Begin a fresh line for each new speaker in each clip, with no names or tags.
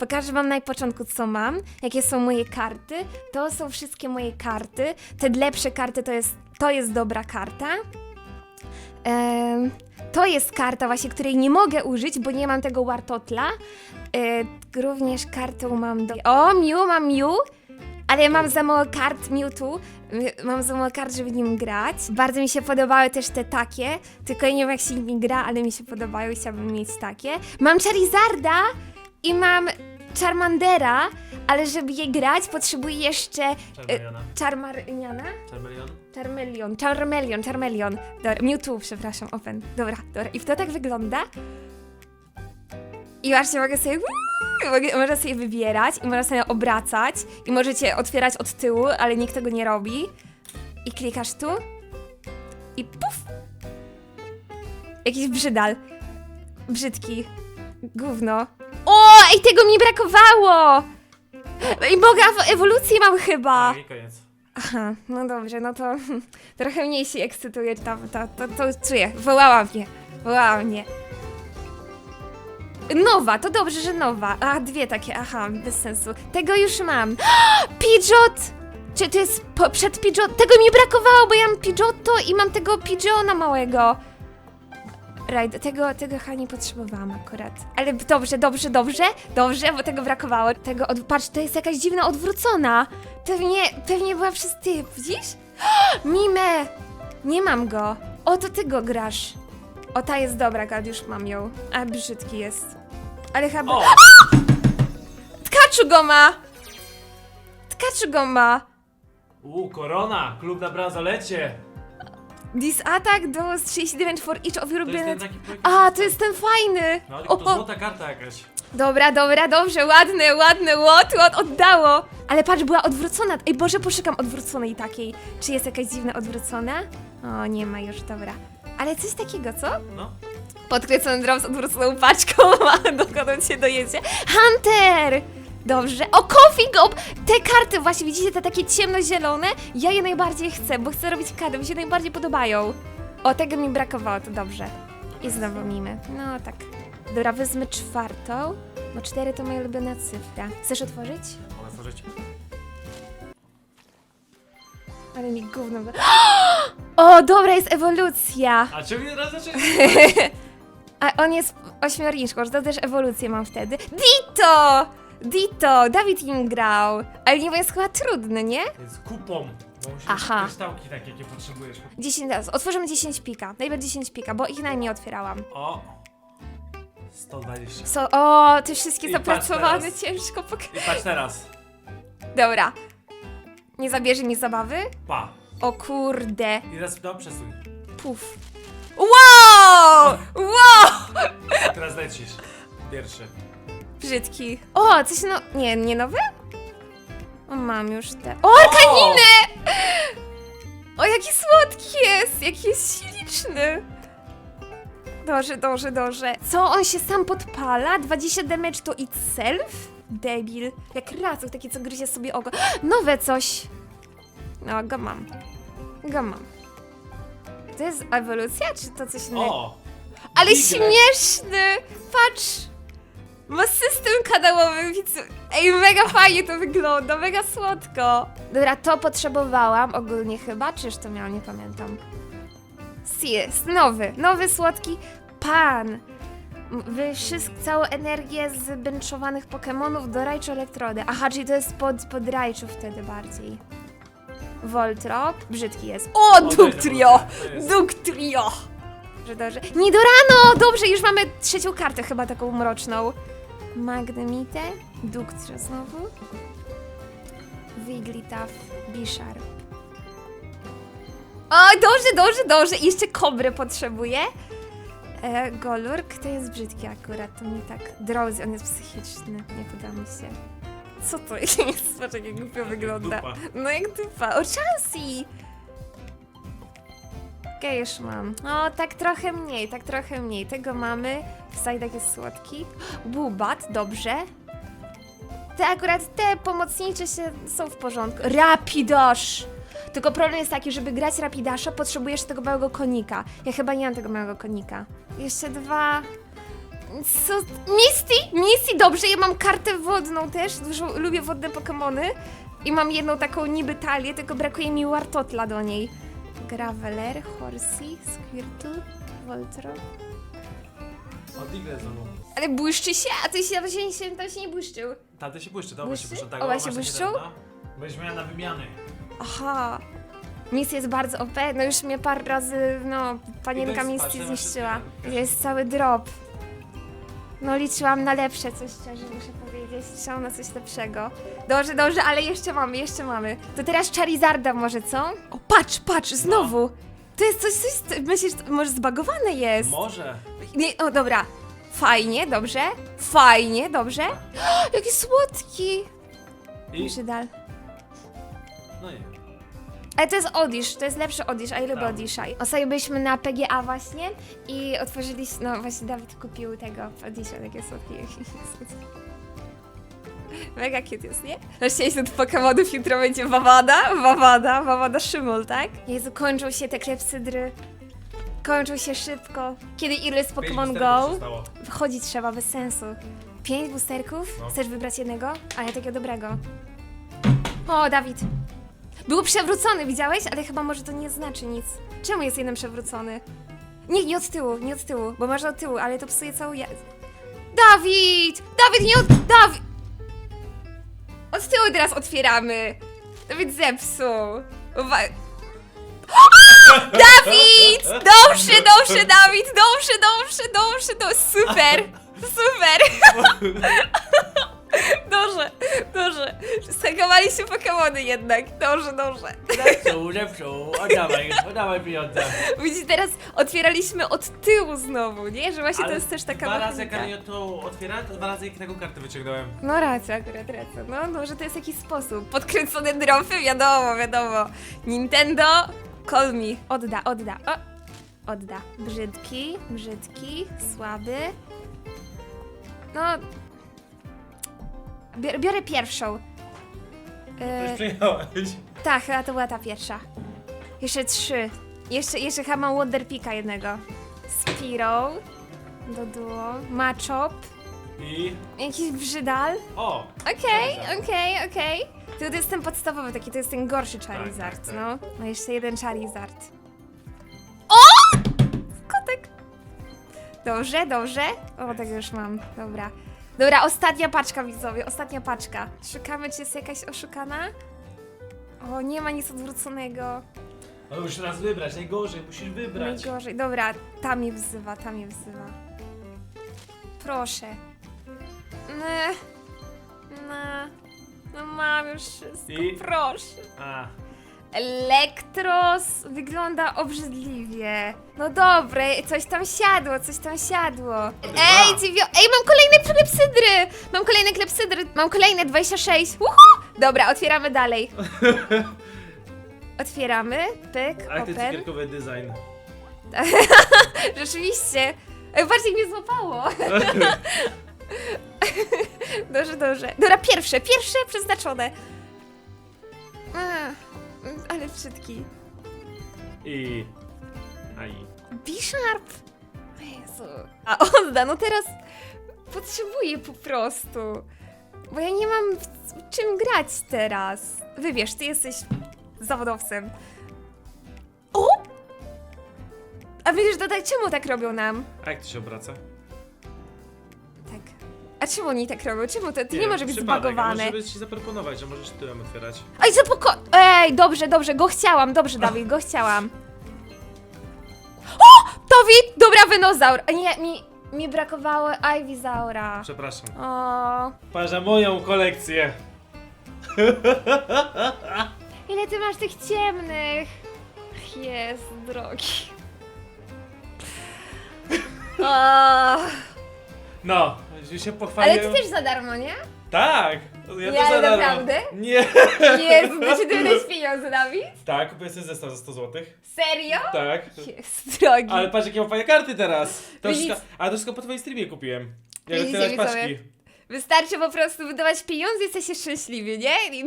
Pokażę wam na początku, co mam, jakie są moje karty. To są wszystkie moje karty. Te lepsze karty to jest, to jest dobra karta. To jest karta właśnie, której nie mogę użyć, bo nie mam tego Wartotla. E, również kartę mam do... O, Mew, mam Mew, ale mam za mało kart Mewtwo. Mam za mało kart, żeby nim grać. Bardzo mi się podobały też te takie, tylko nie wiem jak się nimi gra, ale mi się podobały chciałabym mieć takie. Mam Charizarda i mam Charmandera, ale żeby je grać potrzebuję jeszcze y,
Charmeleona.
Charmariana?
Charmeleon?
Charmeleon, Charmeleon, Charmeleon. Dobra, Mewtwo, przepraszam, Open. Dobra, dobra. I to tak wygląda. I właśnie mogę sobie... Mogę, można sobie wybierać i można sobie obracać i możecie otwierać od tyłu, ale nikt tego nie robi. I klikasz tu i puf! Jakiś brzydal. Brzydki. Gówno. O, ej, tego mi brakowało! I mogę, ewolucję mam chyba.
Tak, i koniec.
Aha, no dobrze, no to trochę mniej się ekscytuję, to, to, to, to czuję, wołała mnie, wołała mnie. Nowa, to dobrze, że nowa. A, dwie takie, aha, bez sensu. Tego już mam. Pidgeot! Czy to jest po, przed Pidgeot? Tego mi brakowało, bo ja mam Pidgeotto i mam tego Pidgeona małego. Right, tego, tego chyba nie potrzebowałam akurat. Ale dobrze, dobrze, dobrze, dobrze, bo tego brakowało. Tego, od... patrz, to jest jakaś dziwna odwrócona. Pewnie, pewnie była przez ty, widzisz? Mime! Nie mam go. O, to ty go grasz. O, ta jest dobra, Gad, już mam ją. A, brzydki jest. Ale chyba...
O!
Tkaczu go ma! Tkaczu go ma!
U, korona! Klub na bransolecie!
This attack does 30 damage for each of your
To jest ten
units.
taki projekt.
A, to jest ten fajny!
No, tylko to złota karta jakaś.
Dobra, dobra, dobrze, ładne, ładne, łot, łot, oddało. Ale patrz, była odwrócona. Ej, Boże, poszukam odwróconej takiej. Czy jest jakaś dziwna odwrócona? O, nie ma już, dobra. Ale coś takiego, co?
No.
Podkręcony drum z odwróconą paczką, a dokąd się dojedzie. Hunter! Dobrze. O, Coffee Gob! Te karty właśnie, widzicie, te takie ciemnozielone? Ja je najbardziej chcę, bo chcę robić karty, mi się najbardziej podobają. O, tego mi brakowało, to dobrze. I znowu mimy. No tak. Dobra, wezmę czwartą, bo cztery to moja ulubiona cyfra. Chcesz otworzyć?
Mogę otworzyć?
Ale mi gówno... wy- O, dobra, jest ewolucja!
A czemu nie raz zacząć?
A on jest ośmiorniczką, że to też ewolucję mam wtedy. Dito! Dito! Dawid im grał. Ale nie jest chyba trudny, nie?
Jest kupą. Bo musisz
Aha.
kryształki takie, jakie potrzebujesz.
10 razy. Otworzymy 10 pika. Najpierw 10 pika, bo ich najmniej otwierałam.
O! 120.
So, o, te wszystkie
I patrz
zapracowane,
teraz.
ciężko.
I patrz teraz.
Dobra. Nie zabierze mi zabawy?
Pa.
O kurde.
I teraz no, przesuń.
Puf. Wow! Wow!
Teraz lecisz. Pierwszy.
Brzydki. O, coś no... Nie, nie nowy? O, mam już te... O, arkaniny! O, jaki słodki jest! Jaki jest śliczny! Dobrze, dobrze, dobrze. Co, on się sam podpala? 20 damage to itself? Debil. Jak racuch, taki co gryzie sobie oko. Nowe coś! No, go mam. Go mam. To jest ewolucja, czy to coś innego?
O!
Ale śmieszny! Patrz! Ma system kanałowy, widz. Ej, mega fajnie to wygląda, mega słodko. Dobra, to potrzebowałam ogólnie chyba, czyż to miałam, nie pamiętam. Jest, nowy, nowy słodki pan. Wy wszystko, całą energię z benchowanych Pokemonów do Raichu Elektrody. Aha, czyli to jest pod, pod Raichu wtedy bardziej. Voltrop, brzydki jest. O,
O, to jest
Ductrio!
ewolucja, to jest.
Ductrio! Że dobrze. Nidorano! Dobrze, już mamy trzecią kartę chyba taką mroczną. Magnemite, Ductrio znowu. Wigglytuff, Bisharp. O, dobrze, dobrze, dobrze. I jeszcze kobrę potrzebuję. E, Golurk to jest brzydki akurat, to mi tak... Drowsy, on jest psychiczny, nie podoba mi się. Co to jest? Zobacz, jak głupio wygląda.
Dupa.
No jak dupa. O, Chelsea! Okej, już mam. O, tak trochę mniej, tak trochę mniej. Tego mamy. Sajdak jest słodki. Bubat, dobrze. Te akurat, te pomocnicze się są w porządku. Rapidash! Tylko problem jest taki, żeby grać Rapidasha, potrzebujesz tego małego konika. Ja chyba nie mam tego małego konika. Jeszcze dwa. Co? Misty? Misty, dobrze, ja mam kartę wodną też, dużo lubię wodne Pokemony. I mam jedną taką niby talię, tylko brakuje mi Wartotla do niej. Graveler, Horsey, Squirtle, Voltro.
O, Diglett znowu.
Ale błyszczy się, a to się, to się, się, to się nie błyszczył.
Taty się błyszczy, dobra się
Błyszczy?
błyszczy. Tak,
Oba się
takie
błyszczą?
Będziesz miała na wymiany.
Aha. Misty jest bardzo OP, no już mnie parę razy, no, panienka
I to jest-
Misty
patrz, to masz
zniszczyła.
wszystkie-
Jest cały drop. No liczyłam na lepsze, coś szczerze muszę powiedzieć. Liczyłam na coś lepszego. Dobrze, dobrze, ale jeszcze mamy, jeszcze mamy. To teraz Charizarda może, co? O, patrz, patrz, znowu! To jest coś, coś, myślisz, to może zbagowane jest?
Może.
Nie, o, dobra. Fajnie, dobrze. Fajnie, dobrze. Jaki słodki!
I...
Brzydal.
No nie.
Ale to jest Odisz, to jest lepszy Odisz, a ja lubię
Tak.
Ostatnio byliśmy na PGA właśnie i otworzyliśmy, no właśnie Dawid kupił tego Odisha, takie słodkie. Mega cute jest, nie? Rozsięliśmy do Pokemonów, jutro będzie Wawada, Wawada, Wawada Szymul, tak? Jezu, kończą się te klepsydry. Kończą się szybko. Kiedy ile jest
Pięć
Pokémon Go? Wychodzić trzeba, bez sensu. Pięć boosterków?
No.
Chcesz wybrać jednego? A ja takiego dobrego. O, Dawid. Był przewrócony, widziałeś? Ale chyba może to nie znaczy nic. Czemu jest jeden przewrócony? Nie, nie od tyłu, nie od tyłu, bo masz od tyłu, ale to psuje całą ja... Dawid! Dawid, nie od... Dawid! Tyłu teraz otwieramy. Dawid zepsuł. Uwa... Dawid! Dobrze, dobrze, Dawid! Dobrze, dobrze, dobrze, to super! Super! Dobrze, dobrze. Skakowaliśmy Pokemony jednak. Dobrze, dobrze.
Zepsuł, zepsuł. Oddawaj, oddawaj pieniądze.
Widzicie, teraz otwieraliśmy od tyłu znowu, nie? Że właśnie to jest też taka
Dwa razy jak
mechanika.
ja to otwieram, to dwa razy jak taką kartę wyciągnąłem.
No racja, akurat racja. No, no, że to jest jakiś sposób. Podkręcone dropy, wiadomo, wiadomo. Nintendo, call me. Odda, odda. O, odda. Brzydki, brzydki, słaby. No... Biorę, biorę pierwszą.
To
E,
już przyjechałeś.
tak, chyba to była ta pierwsza. Jeszcze trzy. Jeszcze, jeszcze chyba mam Wonderpika jednego. Spiro. Doduo. Machop.
I...
Jakiś brzydal.
O!
Okej,
Charizard.
okej, okej. To, to jest ten podstawowy taki, to jest ten gorszy Charizard,
tak, tak.
no. No jeszcze jeden Charizard. O! Kotek! Dobrze, dobrze. O, tego już mam, dobra. Dobra, ostatnia paczka widzowie, ostatnia paczka. Szukamy, czy jest jakaś oszukana? O, nie ma nic odwróconego.
No musisz raz wybrać, najgorzej, musisz wybrać.
Najgorzej. Dobra, ta mnie wzywa, ta mnie wzywa. Proszę. Ne. Ne. No mam już wszystko,
I?
proszę.
A,
Elektros wygląda obrzydliwie. No dobre, coś tam siadło, coś tam siadło. Ej, dziewią... Ej, mam kolejne klepsydry! Mam kolejne klepsydry, mam kolejne 26. Uhu! Dobra, otwieramy dalej. Otwieramy, pyk,
ale ten
open.
cukierkowy design.
Rzeczywiście. Ej, patrzcie, jak mnie złapało. dobrze, dobrze. Dobra, pierwsze, pierwsze przeznaczone. Ale brzydki.
I... Aj.
Bisharp. Jezu. A odda, no teraz potrzebuję po prostu. Bo ja nie mam w w czym grać teraz. Wybierz, ty jesteś zawodowcem. O! A widzisz, dodaj, czemu tak robią nam?
A jak to się obraca?
Czemu oni tak robią? Czemu to, to nie, może być
przypadek,
zbagowane?
Może ci zaproponować, że możesz tyłem otwierać.
Ej, co poko... Ej, dobrze, dobrze, go chciałam, dobrze, Dawid, go chciałam. O! Dawid! Dobra, wynozaur. A Nie, mi, mi brakowało Ivyzaura.
Przepraszam.
O,
Patrz na moją kolekcję.
ile ty masz tych ciemnych? Jest drogi. O,
No, już się
ale
pochwaliłem.
ty też za darmo, nie?
Tak! Ja
Nie,
to za darmo.
naprawdę?
Nie!
Jezu, to ci ty wydać pieniądze, Dawid?
Tak, kupię sobie zestaw za 100 zł.
Serio?
Tak.
Jest drogi.
Ale patrz jakie mam fajne karty teraz. To
Widzisz-
wszystko, ale to wszystko po twojej streamie kupiłem. Jak
Widzicie, widzowie?
paczki.
Wystarczy po prostu wydawać pieniądze i jesteście szczęśliwi, nie? I-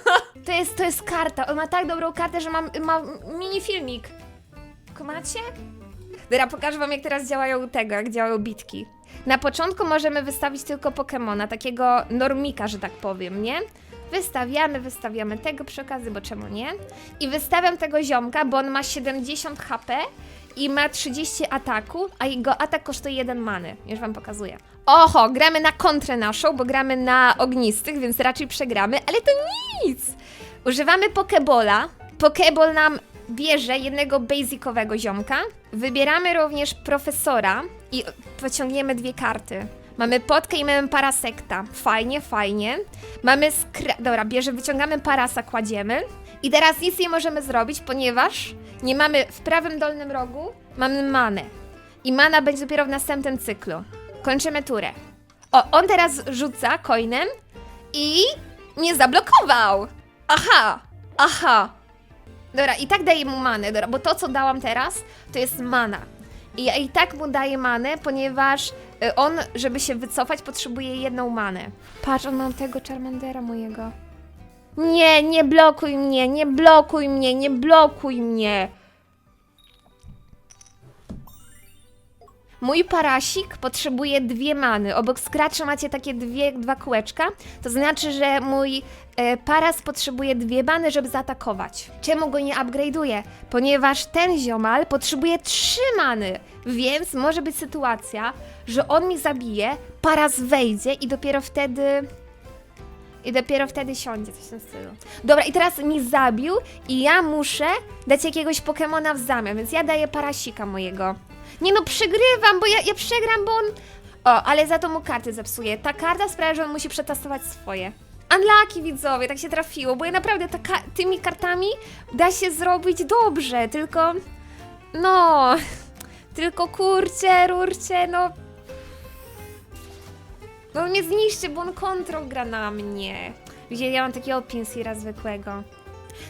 To jest, to jest karta. On ma tak dobrą kartę, że ma, ma mini filmik. Kumacie? Dobra, pokażę wam jak teraz działają tego, jak działają bitki. Na początku możemy wystawić tylko Pokemona, takiego normika, że tak powiem, nie? Wystawiamy, wystawiamy tego przy okazji, bo czemu nie? I wystawiam tego ziomka, bo on ma 70 HP i ma 30 ataku, a jego atak kosztuje 1 many. Już wam pokazuję. Oho, gramy na kontrę naszą, bo gramy na ognistych, więc raczej przegramy, ale to nic! Używamy Pokebola. Pokeball nam bierze jednego basicowego ziomka. Wybieramy również profesora i pociągniemy dwie karty. Mamy potkę i mamy parasekta. Fajnie, fajnie. Mamy skra... Dobra, bierze, wyciągamy parasa, kładziemy. I teraz nic nie możemy zrobić, ponieważ nie mamy w prawym dolnym rogu, mamy manę. I mana będzie dopiero w następnym cyklu. Kończymy turę. O, on teraz rzuca coinem i mnie zablokował. Aha, aha. Dobra, i tak daję mu manę, dobra, bo to, co dałam teraz, to jest mana. I ja i tak mu daję manę, ponieważ y, on, żeby się wycofać, potrzebuje jedną manę. Patrz, on mam tego Charmandera mojego. Nie, nie blokuj mnie, nie blokuj mnie, nie blokuj mnie. Mój parasik potrzebuje dwie many. Obok skracza macie takie dwie, dwa kółeczka. To znaczy, że mój e, paras potrzebuje dwie many, żeby zaatakować. Czemu go nie upgrade'uję? Ponieważ ten ziomal potrzebuje trzy many. Więc może być sytuacja, że on mi zabije, paras wejdzie i dopiero wtedy... I dopiero wtedy siądzie, coś w tym stylu. Dobra, i teraz mi zabił i ja muszę dać jakiegoś Pokemona w zamian, więc ja daję parasika mojego. Nie no, przegrywam, bo ja, ja przegram, bo on... O, ale za to mu karty zepsuje. Ta karta sprawia, że on musi przetestować swoje. Unlucky widzowie, tak się trafiło, bo ja naprawdę ta ka- tymi kartami da się zrobić dobrze, tylko... No... Tylko kurcie, rurcie, no... No mnie zniszczy, bo on kontrol gra na mnie. Widzicie, ja mam takiego Pinsira zwykłego.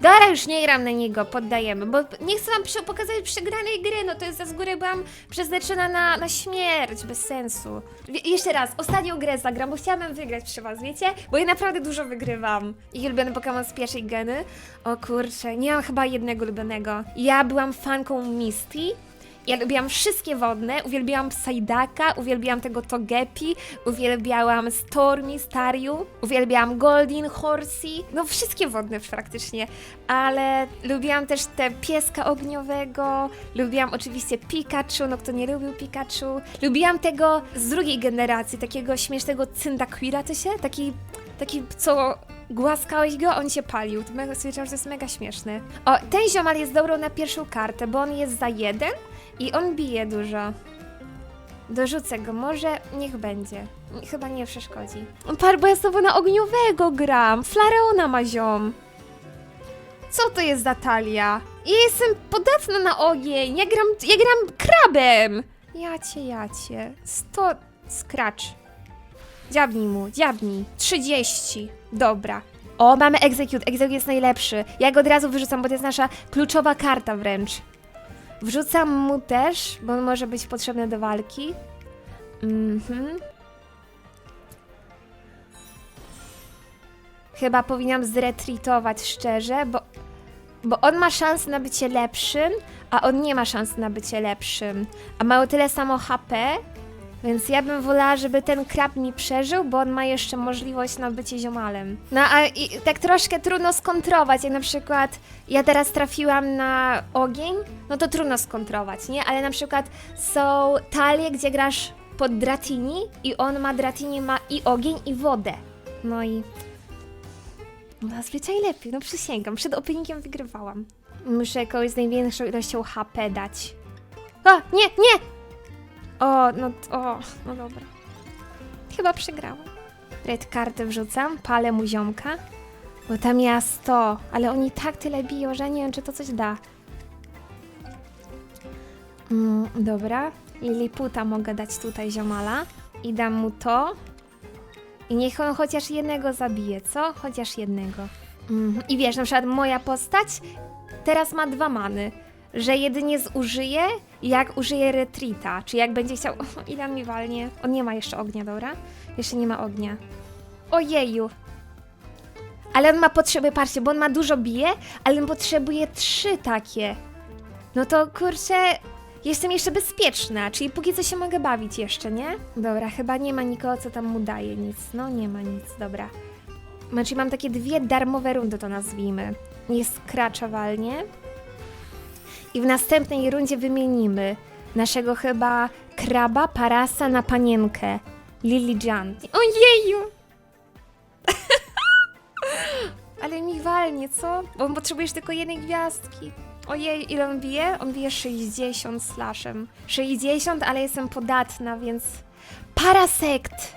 Dobra, już nie gram na niego, poddajemy, bo nie chcę wam pokazać przegranej gry, no to jest za z góry byłam przeznaczona na, na śmierć, bez sensu. Jeszcze raz, ostatnią grę zagram, bo chciałabym wygrać przy was, wiecie? Bo ja naprawdę dużo wygrywam. I ulubiony Pokémon z pierwszej geny. O kurczę, nie mam chyba jednego ulubionego. Ja byłam fanką Misty, ja lubiłam wszystkie wodne, uwielbiałam Psydaka, uwielbiałam tego Togepi, uwielbiałam Stormy, Stariu, uwielbiałam Goldin, Horsey, no wszystkie wodne praktycznie, ale lubiłam też te pieska ogniowego, lubiłam oczywiście Pikachu, no kto nie lubił Pikachu, lubiłam tego z drugiej generacji, takiego śmiesznego Cyndaquila, to się? Taki, taki co głaskałeś go, on się palił, to mega, stwierdziłam, że jest mega śmieszne. O, ten ziomal jest dobrą na pierwszą kartę, bo on jest za jeden, i on bije dużo. Dorzucę go, może niech będzie. Chyba nie przeszkodzi. Par, bo ja znowu na ogniowego gram. Flareona ma ziom. Co to jest za talia? Ja jestem podatna na ogień. Ja gram, ja gram krabem. Jacie, jacie. Sto... Scratch. Dziabnij mu, dziabnij. 30. Dobra. O, mamy execute. Execute jest najlepszy. Ja go od razu wyrzucam, bo to jest nasza kluczowa karta wręcz. Wrzucam mu też, bo on może być potrzebny do walki. Mhm. Chyba powinnam zretreatować szczerze, bo, bo on ma szansę na bycie lepszym, a on nie ma szansy na bycie lepszym. A ma o tyle samo HP, więc ja bym wolała, żeby ten krab mi przeżył, bo on ma jeszcze możliwość na bycie ziomalem. No a i, tak troszkę trudno skontrować, jak na przykład ja teraz trafiłam na ogień, no to trudno skontrować, nie? Ale na przykład są talie, gdzie grasz pod Dratini i on ma Dratini ma i ogień i wodę. No i no zazwyczaj lepiej, no przysięgam, przed openingiem wygrywałam. Muszę kogoś z największą ilością HP dać. O, nie, nie! O, no, o, no dobra. Chyba przegrałam. Red kartę wrzucam, palę mu ziomka, bo tam miała 100, ale oni tak tyle biją, że nie wiem, czy to coś da. Mm, dobra, Liliputa mogę dać tutaj ziomala i dam mu to. I niech on chociaż jednego zabije, co? Chociaż jednego. Mhm. I wiesz, na przykład moja postać teraz ma dwa many, że jedynie zużyje, jak użyje retrita, czy jak będzie chciał... Ile on mi walnie? On nie ma jeszcze ognia, dobra? Jeszcze nie ma ognia. Ojeju. Ale on ma potrzeby, patrzcie, bo on ma dużo bije, ale on potrzebuje trzy takie. No to kurczę, Jestem jeszcze bezpieczna, czyli póki co się mogę bawić jeszcze, nie? Dobra, chyba nie ma nikogo, co tam mu daje nic. No, nie ma nic, dobra. Znaczy mam takie dwie darmowe rundy, to nazwijmy. Jest kracza walnie. I w następnej rundzie wymienimy naszego chyba kraba parasa na panienkę. Lily Jan. Ojeju! Ale mi walnie, co? Bo potrzebujesz tylko jednej gwiazdki. Ojej, ile on bije? On bije 60 slashem. 60, ale jestem podatna, więc... Parasekt!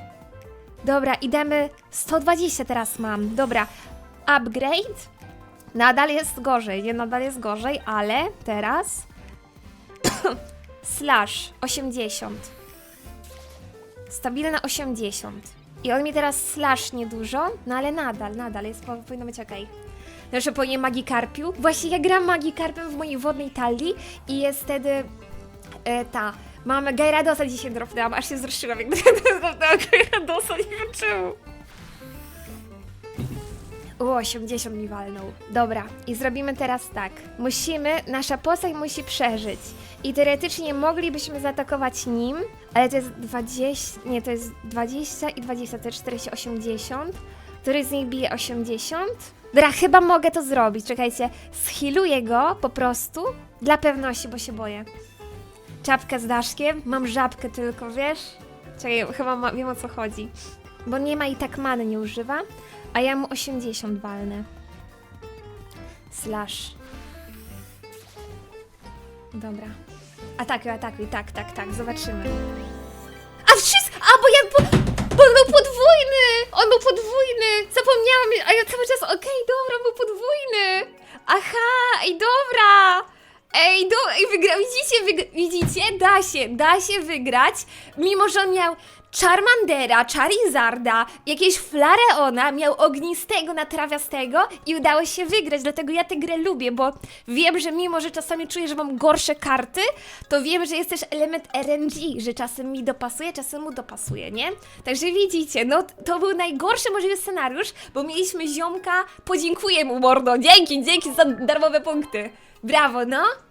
Dobra, idemy... 120 teraz mam. Dobra, upgrade. Nadal jest gorzej, nie? Nadal jest gorzej, ale teraz... Slash 80. Stabilna 80. I on mi teraz slash niedużo, no ale nadal, nadal jest, po- powinno być okej. Znaczy po nie Magikarpiu. Właśnie ja gram Magikarpem w mojej wodnej talii i jest wtedy e, ta... Mamy Gyaradosa dzisiaj dropnęłam, aż się wzruszyłam, jak dropnęłam nie czemu. U, 80 mi walnął. Dobra, i zrobimy teraz tak. Musimy, nasza postać musi przeżyć. I teoretycznie moglibyśmy zaatakować nim, ale to jest 20, nie, to jest 20 i 20, to jest 40, 80. Który z nich bije 80? Dobra, chyba mogę to zrobić. Czekajcie, schiluję go po prostu dla pewności, bo się boję. Czapkę z daszkiem, mam żabkę tylko, wiesz? Czekaj, chyba ma, wiem o co chodzi. Bo nie ma i tak many nie używa, a ja mu 80 walnę. Slash. Dobra. Atakuj, atakuj, tak, tak, tak, zobaczymy. A wszystko, a bo ja, bo, bo on był podwójny, on był podwójny, zapomniałam, a ja cały czas, okej, dobra, był podwójny. Aha, ej, dobra. Ej, do, ej, wygra, widzicie, wygra, widzicie, da się, da się wygrać, mimo że on miał Charmandera, Charizarda, jakieś Flareona, miał ognistego na trawiastego i udało się wygrać, dlatego ja tę grę lubię, bo wiem, że mimo, że czasami czuję, że mam gorsze karty, to wiem, że jest też element RNG, że czasem mi dopasuje, czasem mu dopasuje, nie? Także widzicie, no to był najgorszy możliwy scenariusz, bo mieliśmy ziomka, podziękuję mu mordo, dzięki, dzięki za darmowe punkty. Brawo, no.